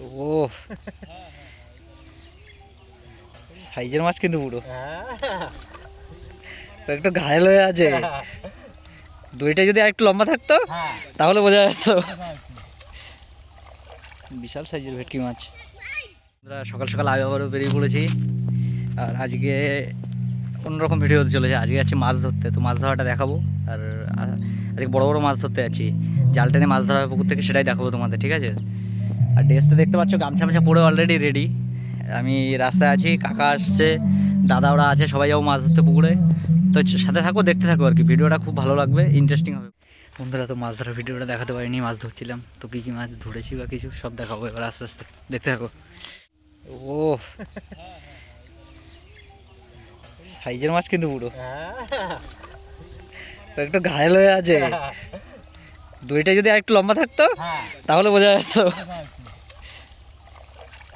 ও সাইজের মাছ কিন্তু পুরো। একটু ঘায়ল হয়ে আছে। দইটা যদি আরেকটু লম্বা থাকতো তাহলে বোঝা যেত। বিশাল সাইজের ভেটকি মাছ। আমরা সকাল সকাল আগে আবারও বেরিয়ে পড়েছি। আর আজকে অন্যরকম ভিডিও হতে চলেছে। আজকে যাচ্ছি মাছ ধরতে। তো মাছ ধরাটা দেখাবো। আর আজকে বড় বড় মাছ ধরতে যাচ্ছি। জাল টেনে মাছ ধরা পুকুর থেকে সেটাই দেখাবো তোমাদের ঠিক আছে? আর ড্রেসটা দেখতে পাচ্ছ গামছা মামছা পরে অলরেডি রেডি আমি রাস্তায় আছি কাকা আসছে দাদা ওরা আছে সবাই যাব মাছ ধরতে পুকুরে। তো সাথে থাকো দেখতে থাকো আর কি ভিডিওটা খুব ভালো লাগবে ইন্টারেস্টিং হবে। বন্ধুরা তো মাছ ধরার ভিডিওটা দেখাতে পারিনি মাছ ধরছিলাম। তো কী কী মাছ ধরেছি বা কিছু সব দেখাবো এবার আস্তে আস্তে দেখতে থাকো। ও সাইজের মাছ কিন্তু পুরো। একটু ঘায়ল হয়ে আছে। দইটা যদি আরেকটু লম্বা থাকতো তাহলে বোঝা যেত।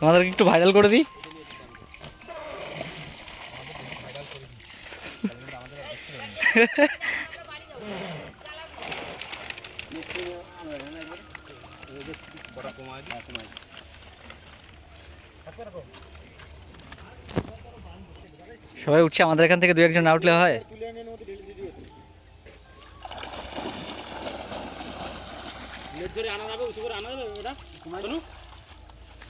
তোমাদেরকে একটু ভাইরাল করে দিই। সবাই উঠছে, আমাদের এখান থেকে দু একজন না উঠলে হয়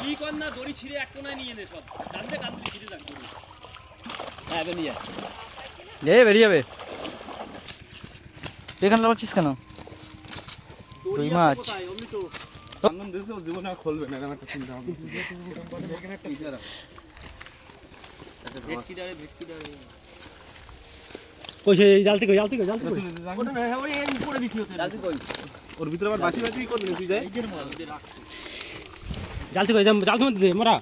কি কর না দড়ি ছিঁড়ে এক কোনায় নিয়ে নে সব। কান্দে কান্দলি ছিঁড়ে যাক দড়ি। হ্যাঁ এবার নিয়ে এ বেরিয়ে যাবে। এখানে লাগাচ্ছিস কেন? রুই মাছ। জীবনে আর খুলবে না একটা চিন্তা ভাবনা। ভেটকি ডারে ভেটকি ডারে কইছে জাল থেকে জাল থেকে জাল থেকে। ওটা না উপরে বিক্রি হতে রাজি কই ওর ভিতরে আবার বাসি বাসি মাল ওদের রাখ। জাল থেকে জাল জাল থেকে দে মোরা।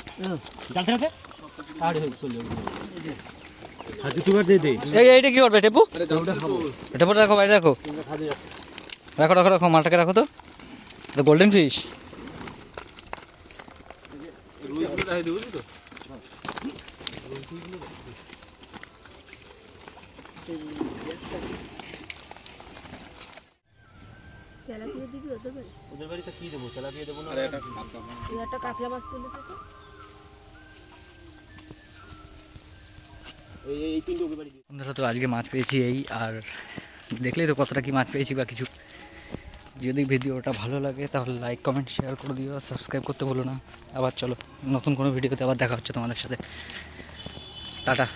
জাল থেকে আরে চলে হাতে তুই দে দে। এই এইটা কি করবে টেপু? টেপু। রাখো বাইরে রাখো। রাখো। রাখো রাখো মালটাকে রাখো তো। গোল্ডেন ফিশ রুইগুলো দেখাই দেবো তো? তেলাপিয়া দিবি ওদের বাড়ি। ওদের বাড়িতে কি দেবো? তেলাপিয়া দেবো না আর এটা খাতা তুই একটা কাতলা মাছ তুলে থেকে এই এই তিনটে ওদের বাড়ি দিয়ে। বন্ধুরা তো আজকে মাছ পেয়েছি এই আর দেখলেই তো কতটা কি মাছ পেয়েছি বা কিছু। যদি ভিডিওটা ভালো লাগে তাহলে লাইক কমেন্ট শেয়ার করে দিও সাবস্ক্রাইব করতে বলো না। আবার চলো নতুন কোনো ভিডিওতে আবার দেখা হচ্ছে তোমাদের সাথে। টাটা।